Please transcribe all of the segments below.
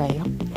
ไก่ครั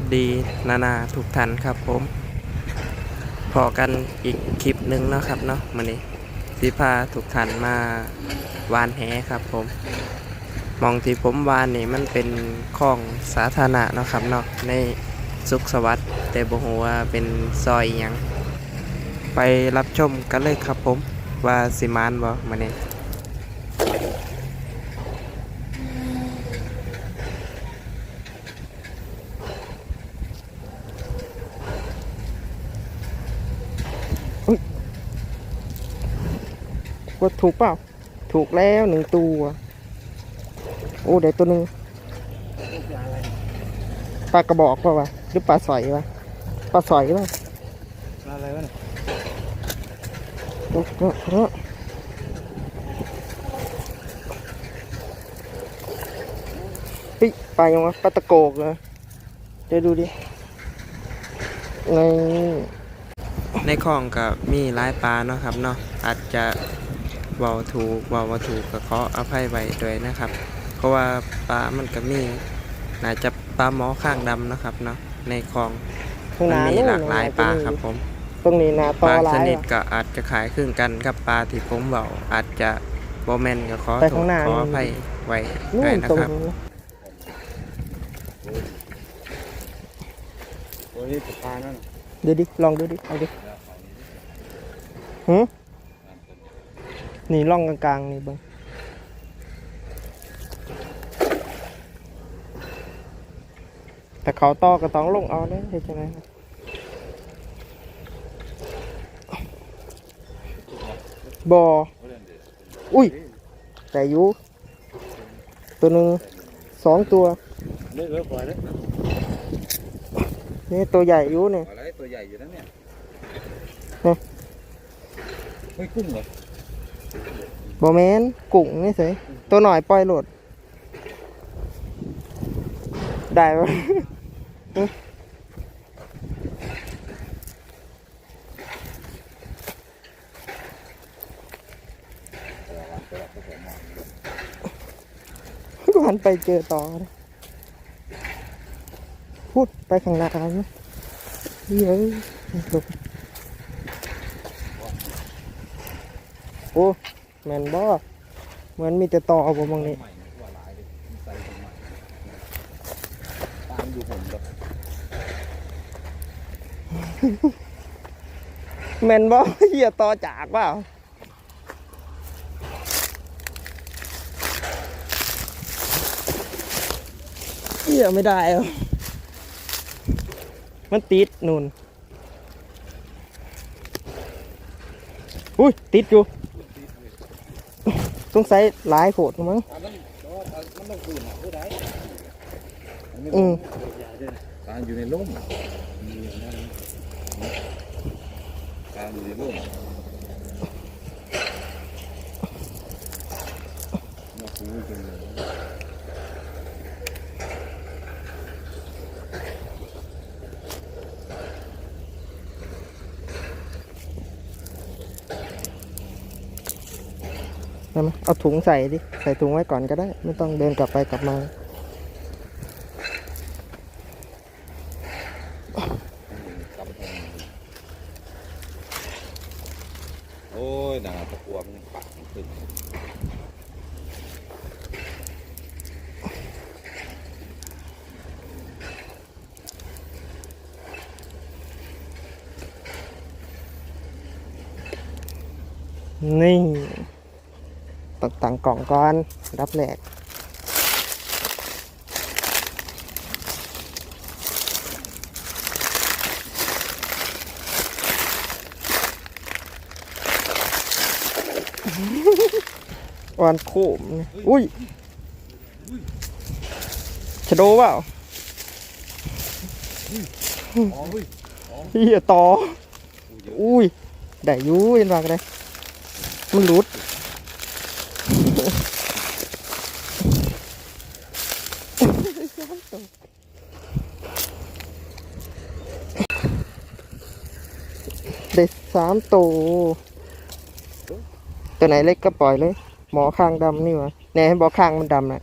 วัสดีนานาทุกท่านครับผมพอกันอีกคลิปหนึ่งนะครับเนาะมันนี้สีพาทุกท่านมาวานแหครับผม มองที่ผมวานนี่มันเป็นคลองสาธารณะนะครับเนาะในสุขสวัสดิ์แต่บ่ฮู้ว่าเป็นซอยอยังไปรับชมกันเลยครับผมว่าสิมานบ่มื้อนี้ ว่าถูกเปล่า ถูกแล้วหนึ่งตัว โอ้เดี๋ยวตัวหนึ่งปลากระบอกเปล่าวะหรือปลาสอยวะปลาสอยเปล่าอะไรวะเนี่ยโอ้โหโอ้โหเฮ้ยปลายังวะปลาตะโกกเหรอเดี๋ยวดูดิในในคลองก็มีหลายปลาเนาะครับเนาะอาจจะ เบาถูกเบามาถูกก็ขออภัยไว้ด้วยนะครับ เพราะว่าปลามันก็มีน่าจะปลาหมอข้างดำเนาะครับเนาะในคลองข้างหมันน้ามีนู่นหลากหลายปลาครับผม ตรงนี้นาปต่อลาหลาชยนิดอะก็อาจจะขายครึ่งกันกับปลาที่ผมเบาอาจจะโบแมนก็ขอไปโทข้าษงหน้าขออภัยไว้นู่ด้วยนนะตรงครับนู้นโอ้ยสะพานนั่นน่ะเดี๋ยวดิลองดูดิเอาดิหืม นี่ล่องกลางๆนี่เบังแต่เขาต่อก็ต้องลงเอาเลยเห็นจังไงครับบออุ้ย แต่อยูตัวหนึ่งสองตัวเลิกเลิกปล่อยเลยนี่ตัวใหญ่อยูเนี่ยปล่อยเลยตัวใหญ่อยู่นะเนี่ยเฮ้ยเฮ้ยกุ้งเหรอ บอแมนกุ้งนี่สิตัวหน่อยปล่อยโหลด ได้ปะวันไปเจอต่อพูดไปข้างหน้าเยหลบโอ้ แมนบอเหมือนมีแต่ต่อเอาบ่มองนี้ใหม่เนี่ยว่าหลายเลยมีใส่คนใหม่ตามอยู่ผมแบบแมนบอเหี้ยต่อจากเปล่าเหี้ยไม่ได้เหรอมันติดนูนอุ้ยติดอยู่ ต้องสัยหลายโขดมั้งอือะผู้ใดนนี้อืมใหญ่ด้วยนะตามอยู่ในร่มกามอยู่ในร่มมาคุยกันเลย ได้ไหมเอาถุงใส่ดิ ใส่ถุงไว้ก่อนก็ได้ ไม่ต้องเดินกลับไปกลับมากำแพงนะตะกัวมันยังปักมันขึ้นนี่ต กล่องก่อนรับแรกวานโคม อุ้ยชะโดเปล่าอ๋อเฮ้ยเฮียต่อ อุ้ย ได้ยูเห็นว่ากันเลยมันหลุด ได้ สามตัวตัวไหนเล็กก็ปล่อยเลย หมอข้างดำนี่วะแน่ให้บอกข้างมันดำนะ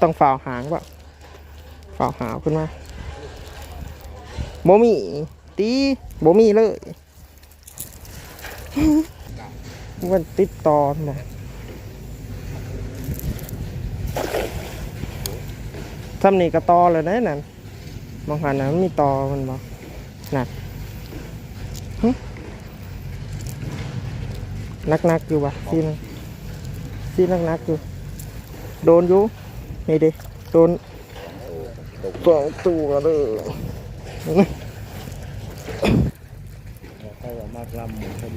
ต้องฝ่าวหางป่ะฝ่าวหาวขึ้นมาโบมีตีโบมีเลยมันติดตอนนะทำนี่ก็ตอเลยนะนั่นมองหันนะมันมีตอมันบอกน่ะหึนักอยู่วะซีนซีนักๆอยู่ โดนอยู่ นี่ดิโดนสองตัวเลยเขาว่ามากลำหมือนกัน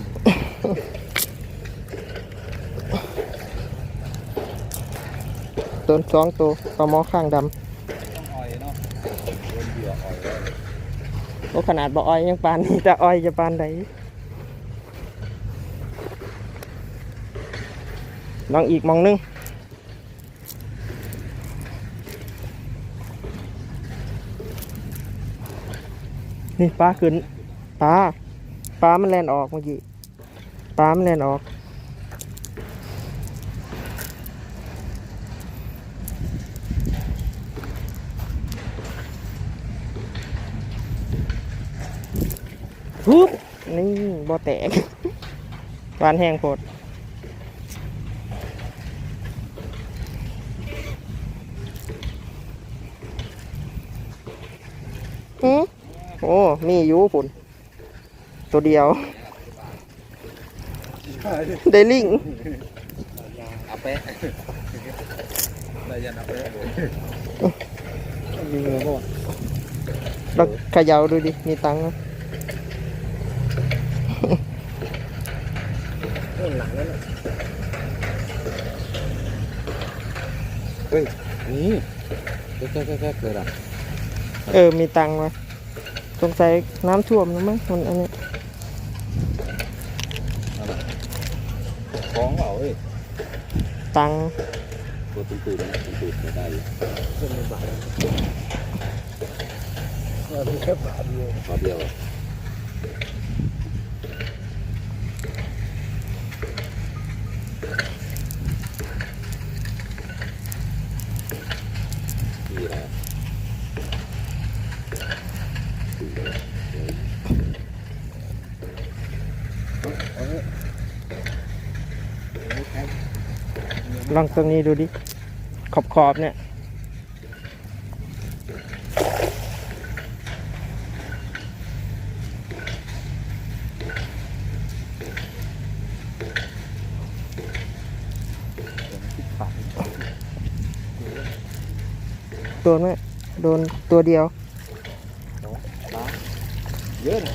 โดนสองตัวปลาหม้อข้างดต้นาะโดนเหยื่ออ่อยเลยำโอ้ขนาดบ่ออ้อยยังปานนี้แต่อ้อยจะปานใดลองอีกมองหนึง นี่ปลาขึ้นปลาปลามันแลนออกเมื่อกี้ปลามันแลนออกปุ๊บนี่บ่แตกหวานแห้งโพดอือ โอ้มีอยู่พุ่นตัวเดียว ได้ลิงอาเป๊ะได้ยันอาเป๊ะเลยมีเงินบ่เราเขย่าดูดิ มีตังค์ไหมเฮ้ย นี่แค่แค่แค่เลยอะเออ มีตังค์ไหม สงสัยน้ำท่วมแล้วมั้งมันอันนี้คล้องเปล่าเฮ้ยตังค์ตัวตื่นตื่นตื่นตื่นไม่ได้อยู่แค่บาทเดียวบาทเดียว ลองตรงนี้ดูดิ ขอบขอบๆเนี่ยเโดนไหมโดนตัวเดียว เยอะนะ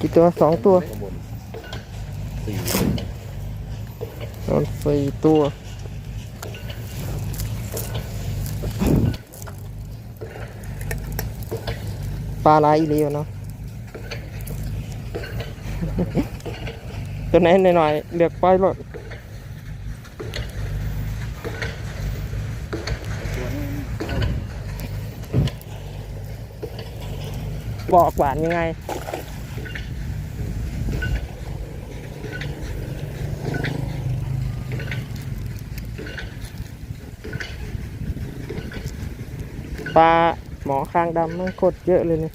กี่ตัวสองตัว ข้างบนสี่ โดนสี่ตัว ปลาลายอีเลียวเนาะตัวไหนหน่อยๆเลือกปล่อยรถตัวนี้บอกหวานยังไงปลา หมอคางดำมันโคตรเยอะเลยเนี่ย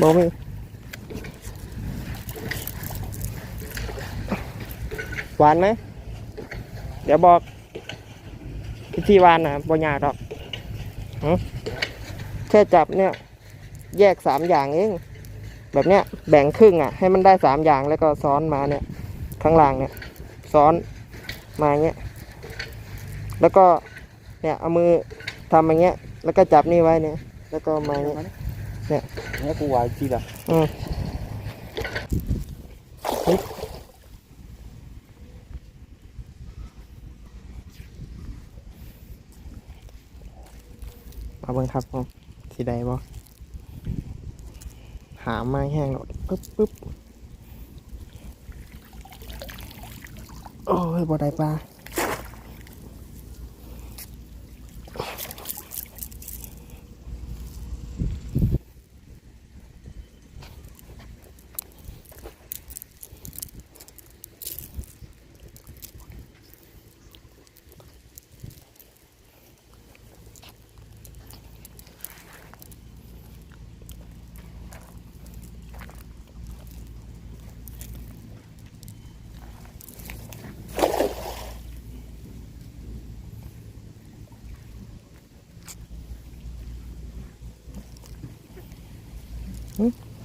บอกมีหวานไหม เดี๋ยวบอกวิธีวานนะบ่ยากหรอกแค่จับเนี่ย แยกสามอย่างเอง แบบเนี้ยแบ่งครึ่งอะ ให้มันได้สามอย่างแล้วก็ซ้อนมาเนี่ย ข้างล่างเนี่ย ซ้อนมาอย่างเงี้ย แล้วก็เนี่ยเอามือทำอย่างเงี้ย แล้วก็จับนี่ไว้เนี่ย แล้วก็มาอย่างเงี้ยเนี่ยเนี่ยกูวายทีละอืมนี่เอาเบิ่งครับผมสีใดบ่หาไม้แห้งแล้วปึ๊บปึ๊บโอ้ยบ่ได้ปลา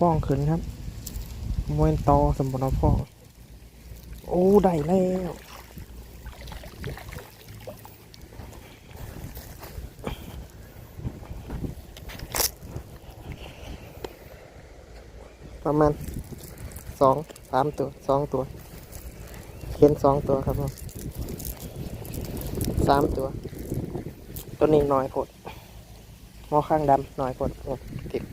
ฟ้องขึ้นครับมวยตอสมบูรณ์ฟ้อง โอ้ ได้แล้วประมาณสองสามตัวสองตัวเขียนสองตัวครับผมสามตัว ตัวนี้น้อยโพดหมอข้างดำน้อยโพดติด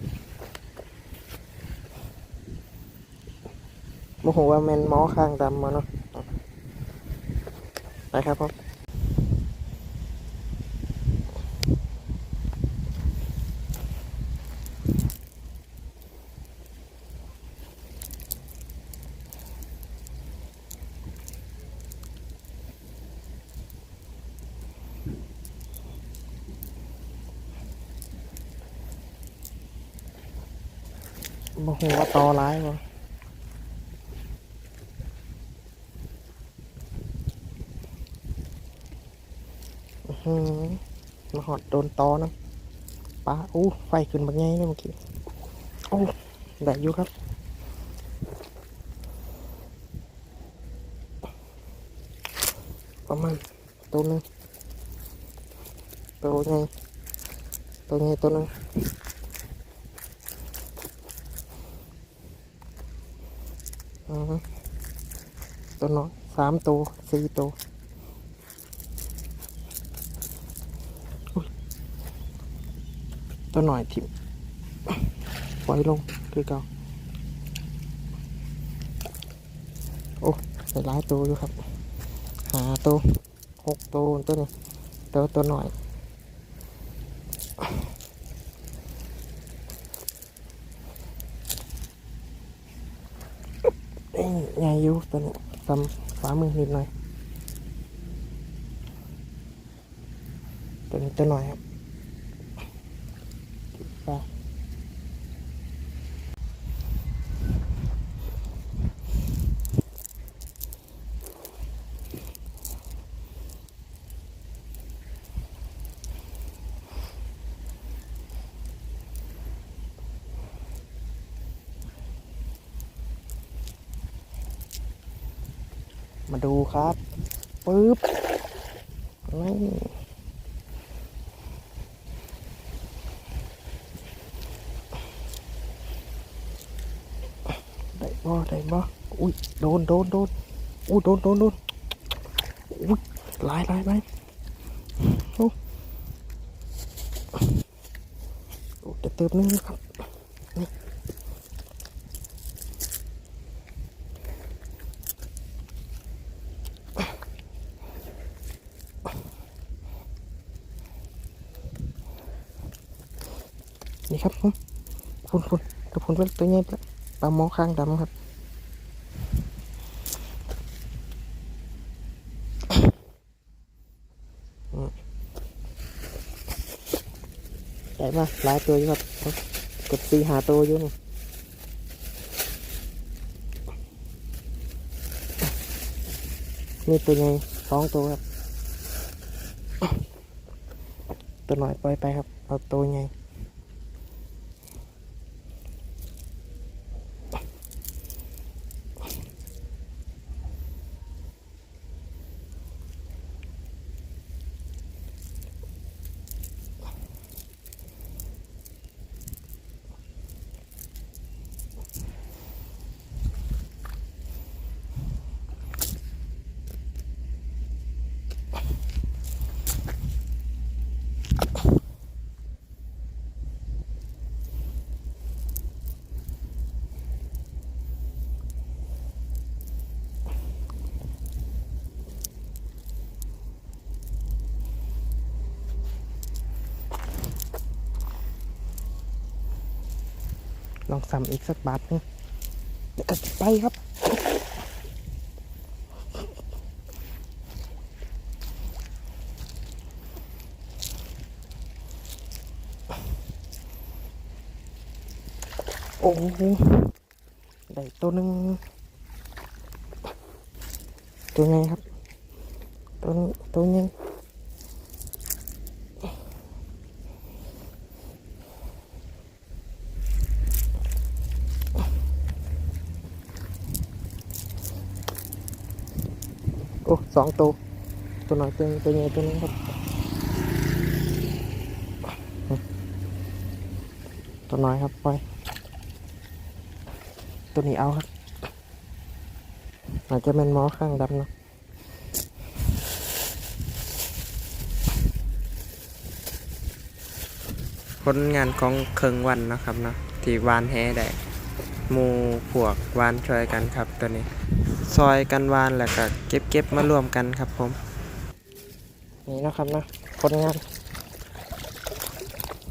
โมโหว่าแมนหมอข้างดำมาเนาะไปครับผมโมโหว่าตอร้ายว อืมมาหอดโดนตอนะปลาอู้ไฟขึ้นบางไงเลยเมื่อกี้โอ้ได้อยู่ครับประมาณตัวนึงตัวไงตัวไงตัวนึงอือตัวน้อยสามตัวสี่ตัว ตัวหน่อยทิมปล่อยลงคือเก่าโอ้ได้หลายตัวอยู่ครับหาตัวหกตัวตัวนี้ตัวตัวหน่อยเอ้ยใหญ่อยู่ตัวนี้ทำฝ่ามือนิดหน่อยตัวนี้ตัวหน่อยครับ มาดูครับปึ๊บไม่ได้บ่ได้บ่อุ้ยโดนโดนโดนอุ้ยโดนโดนโดนอุ้ยลายลายลายโอ้โอ้จะเติมนึงนะครับ นี่ครับผมคุณคุณกับคุณเป็นตัวใหญ่ปะปลาหมอข้างดำครับได้มาหลายตัวอยู่ครับเกือบสี่หาตัวอยู่นี่มีตัวใหญ่สองตัวครับ ตัวหน่อยปล่อยไปครับ เอาตัวใหญ่ ลองซ้ำอีกสักบาทหนึงเดี๋ยวไปครับ โอ้โหได้ตัวนึงตัวไงครับ ตัวตัวนี้อ้ สองตัวตัวหน่อยตัวตัวใหญ่ตัวนึงครับตัวน้อยครับไปตัวนี้เอาครับอาจจะเป็นหมอข้างดำเนาะผลงานของเคิงวันนะครับเนาะที่วานแฮได้มูพวกวานช่วยกันครับตัวนี้ ซอยกันวานแล้วก็เก็บเก็บมารวมกันครับผม นี่นะครับนะผลงาน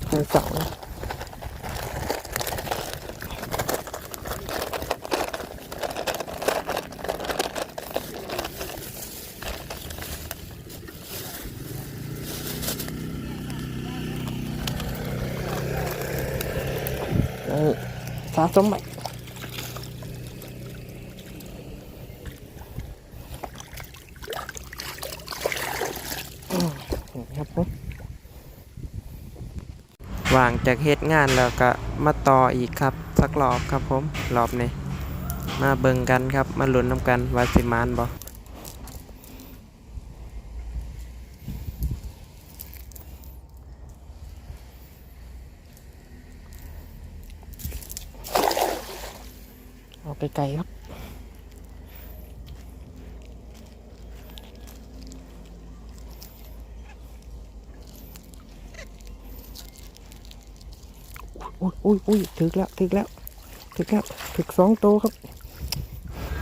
เป็นเสาร์นะนี่สะสมไปอืมนี่ครับผม ว่างจากเหตุงานแล้วก็มาต่ออีกครับ สักรอบครับผมรอบนี้มาเบิ่งกันครับมาลุ้นน้ำกันว่าสิมานบ่เอาไกลๆครับ อุ้ยอุ้ยอุ้ยถึกแล้วถึกแล้วถึกแล้วถึกสองโตวครับ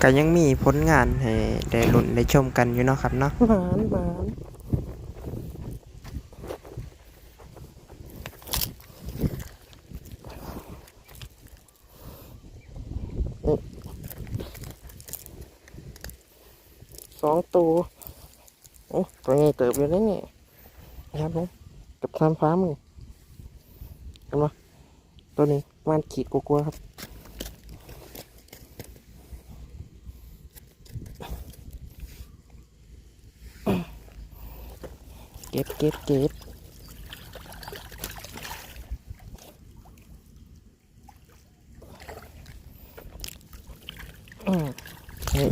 ก็ยังมีผลงานให้ได้ลุ้นได้ชมกันอยู่เนาะครับเนาะหมานหมานนี่สองตัวโอ้ตัวนี้เติบอยู่นี่นี่นะครับผมกับทำฟ้ามือเห็นปะ ตัวนี้มันขีดกลัวๆครับ เก็บเก็บเก็บอืมนี่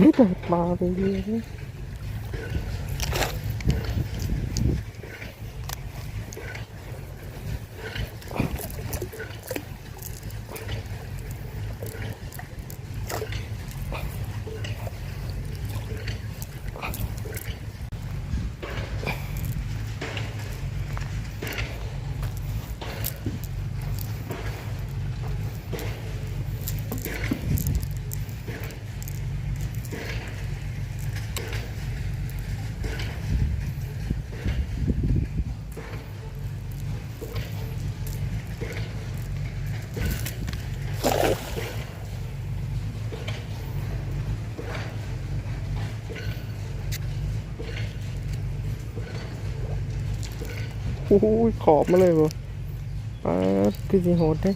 ไม่เปิดมาไปเรื่อยโอ้โหขอบมาเลยบ่ปาดคือสิโหดเด้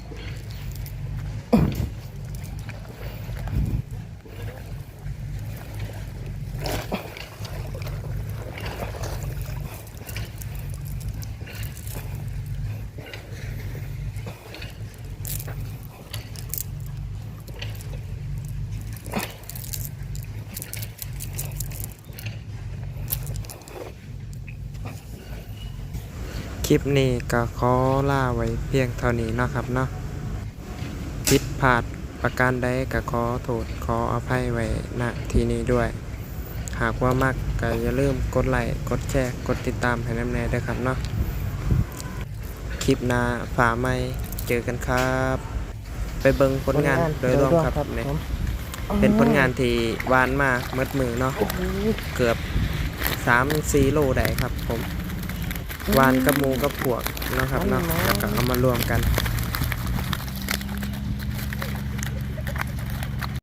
คลิปนี้ก็ขอลาไว้เพียงเท่านี้เนาะครับเนาะผิดพลาดประการใดก็ขอโทษขออภัยไว้ณที่นี้ด้วย หากว่ามักก็อย่าลืมกดไลค์กดแชร์กดติดตามให้น้ำแน่ด้วยครับเนาะคลิปหน้าฝาไม่เจอกันครับ ไปเบิ่งผลงานโดยรวมครับเนี่ยผมเป็นผลงานที่หวานมากเมดมือเนาะโอ้โหเกือบ3-4โลได้ครับผม หวานกับหมูกับพวกเนาะครับเนาะแล้วก็เอามารวมกัน